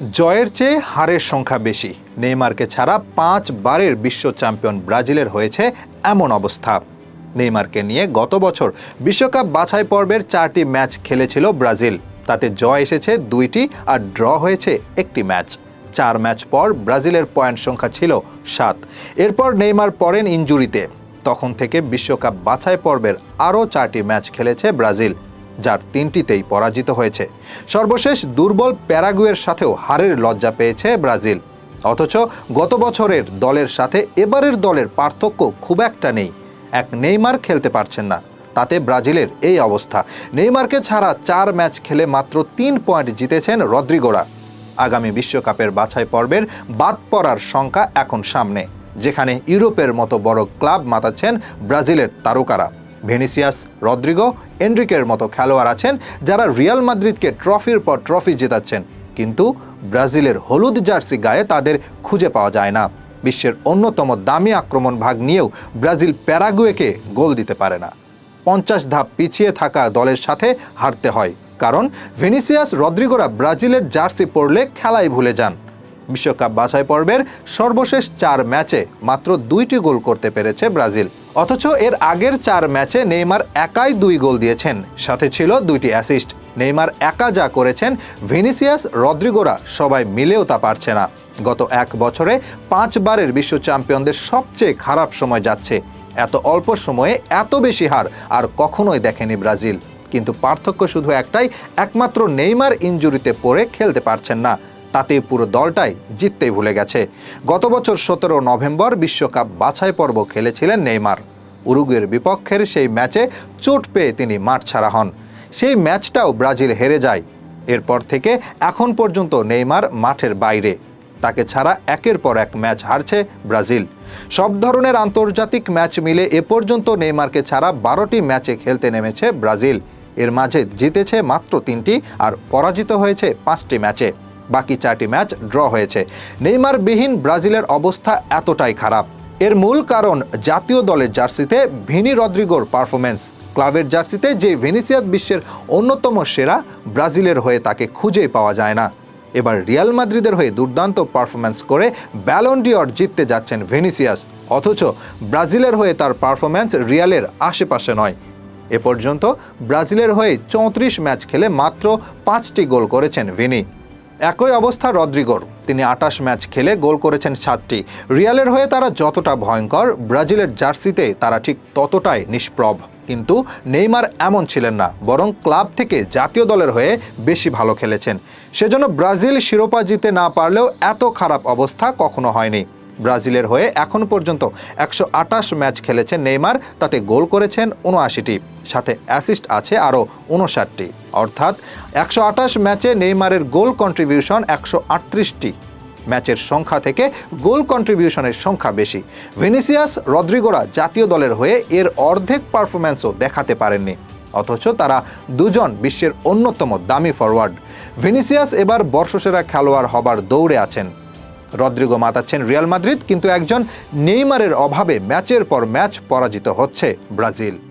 জয়ের চেয়ে হারের সংখ্যা বেশি। নেইমারকে ছাড়া পাঁচ বারের বিশ্ব চ্যাম্পিয়ন ব্রাজিলের হয়েছে এমন অবস্থা। নেইমারকে নিয়ে গত বছর বিশ্বকাপ বাছাই পর্বের চারটি ম্যাচ খেলেছিল ব্রাজিল। তাতে জয় এসেছে দুইটি আর ড্র হয়েছে একটি ম্যাচ। চার ম্যাচ পর ব্রাজিলের পয়েন্ট সংখ্যা ছিল সাত। এরপর নেইমার পড়েন ইঞ্জুরিতে তখন থেকে বিশ্বকাপ বাছাই পর্বের আরও চারটি ম্যাচ খেলেছে ব্রাজিল। যার তিনটিতেই পরাজিত হয়েছে। সর্বশেষ দুর্বল প্যারাগুয়ের সাথেও হারের লজ্জা পেয়েছে ব্রাজিল। অথচ গত বছরের দলের সাথে এবারের দলের পার্থক্য খুব একটা নেই। এক নেইমার খেলতে পারছেন না। তাতে ব্রাজিলের এই অবস্থা। নেইমারকে ছাড়া চার ম্যাচ খেলে মাত্র তিন পয়েন্ট জিতেছেন রদ্রিগোরা। আগামী বিশ্বকাপের বাছাই পর্বের বাদ পড়ার সংখ্যা এখন সামনে, যেখানে ইউরোপের মতো বড় ক্লাব মাতাচ্ছেন ব্রাজিলের তারকারা। ভেনিসিয়াস রদ্রিগো এন্ড্রিকের মতো খেলোয়াড় আছেন যারা রিয়াল মাদ্রিদকে ট্রফির পর ট্রফি জেতাচ্ছেন। কিন্তু ব্রাজিলের হলুদ জার্সি গায়ে তাদের খুঁজে পাওয়া যায় না। বিশ্বের অন্যতম দামি আক্রমণ ভাগ নিয়েও ব্রাজিল প্যারাগুয়েকে গোল দিতে পারে না। পঞ্চাশ ধাপ পিছিয়ে থাকা দলের সাথে হারতে হয়, কারণ ভেনিসিয়াস রদ্রিগোরা ব্রাজিলের জার্সি পরলে খেলাই ভুলে যান। বিশ্বকাপ বাছাই পর্বের সর্বশেষ চার ম্যাচে মাত্র দুইটি গোল করতে পেরেছে ব্রাজিল। অথচ এর আগের চার ম্যাচে নেইমার একাই দুই গোল দিয়েছেন। সাথে ছিল দুইটি অ্যাসিস্ট নেইমার একা যা করেছেন, ভিনিসিয়াস, রদ্রিগোরা সবাই মিলেও তা পারছে না। গত এক বছরে পাঁচবারের বিশ্ব চ্যাম্পিয়নদের সবচেয়ে খারাপ সময় যাচ্ছে। এত অল্প সময়ে এত বেশি হার আর কখনোই দেখেনি ব্রাজিল। কিন্তু পার্থক্য শুধু একটাই, একমাত্র নেইমার ইঞ্জুরিতে পড়ে খেলতে পারছেন না। তাতে পুরো দলটাই জিততেই ভুলে গেছে। গত বছর সতেরো নভেম্বর বিশ্বকাপ বাছাই পর্ব খেলেছিলেন নেইমার। উরুগুয়ের বিপক্ষের সেই ম্যাচে চোট পেয়ে তিনি মাঠ ছাড়া হন। সেই ম্যাচটাও ব্রাজিল হেরে যায়। এরপর থেকে এখন পর্যন্ত নেইমার মাঠের বাইরে। তাকে ছাড়া একের পর এক ম্যাচ হারছে ব্রাজিল। সব ধরনের আন্তর্জাতিক ম্যাচ মিলে এ পর্যন্ত নেইমারকে ছাড়া বারোটি ম্যাচে খেলতে নেমেছে ব্রাজিল। এর মাঝে জিতেছে মাত্র তিনটি আর পরাজিত হয়েছে পাঁচটি ম্যাচে। বাকি চারটি ম্যাচ ড্র হয়েছে। নেইমারবিহীন ব্রাজিলের অবস্থা এতটাই খারাপ। এর মূল কারণ জাতীয় দলের জার্সিতে ভিনি রদ্রিগোর পারফরমেন্স ক্লাবের জার্সিতে যে ভেনিসিয়াস বিশ্বের অন্যতম সেরা ব্রাজিলের হয়ে তাকে খুঁজেই পাওয়া যায় না। এবার রিয়াল মাদ্রিদের হয়ে দুর্দান্ত পারফরমেন্স করে ব্যালন্ডিয়র জিততে যাচ্ছেন ভেনিসিয়াস। অথচ ব্রাজিলের হয়ে তার পারফরমেন্স রিয়ালের আশেপাশে নয়। এ পর্যন্ত ব্রাজিলের হয়ে চৌত্রিশ ম্যাচ খেলে মাত্র পাঁচটি গোল করেছেন ভিনি। একই অবস্থা রদ্রিগোর। তিনি আটাশ ম্যাচ খেলে গোল করেছেন সাতটি। রিয়ালের হয়ে তারা যতটা ভয়ঙ্কর, ব্রাজিলের জার্সিতে তারা ঠিক ততটাই নিষ্প্রব কিন্তু নেইমার এমন ছিলেন না, বরং ক্লাব থেকে জাতীয় দলের হয়ে বেশি ভালো খেলেছেন। সেজন্য ব্রাজিল শিরোপা জিতে না পারলেও এত খারাপ অবস্থা কখনো হয়নি। ব্রাজিলের হয়ে এখন পর্যন্ত একশো আটাশ ম্যাচ খেলেছেন নেইমার, তাতে গোল করেছেন উনআশিটি। সাথে অ্যাসিস্ট আছে আরও উনষাটটি। অর্থাৎ একশো আটাশ ম্যাচে নেইমারের গোল কন্ট্রিবিউশন একশো আটত্রিশটি। ম্যাচের সংখ্যা থেকে গোল কন্ট্রিবিউশনের সংখ্যা বেশি। ভিনিসিয়াস রদ্রিগোরা জাতীয় দলের হয়ে এর অর্ধেক পারফরম্যান্সও দেখাতে পারেননি। অথচ তারা দুজন বিশ্বের অন্যতম দামি ফরওয়ার্ড ভিনিসিয়াস এবার বর্ষসেরা খেলোয়াড় হবার দৌড়ে আছেন। রদ্রিগো মাতাচ্ছেন রিয়াল মাদ্রিদ কিন্তু একজন নেইমারের অভাবে ম্যাচের পর ম্যাচ পরাজিত হচ্ছে ব্রাজিল।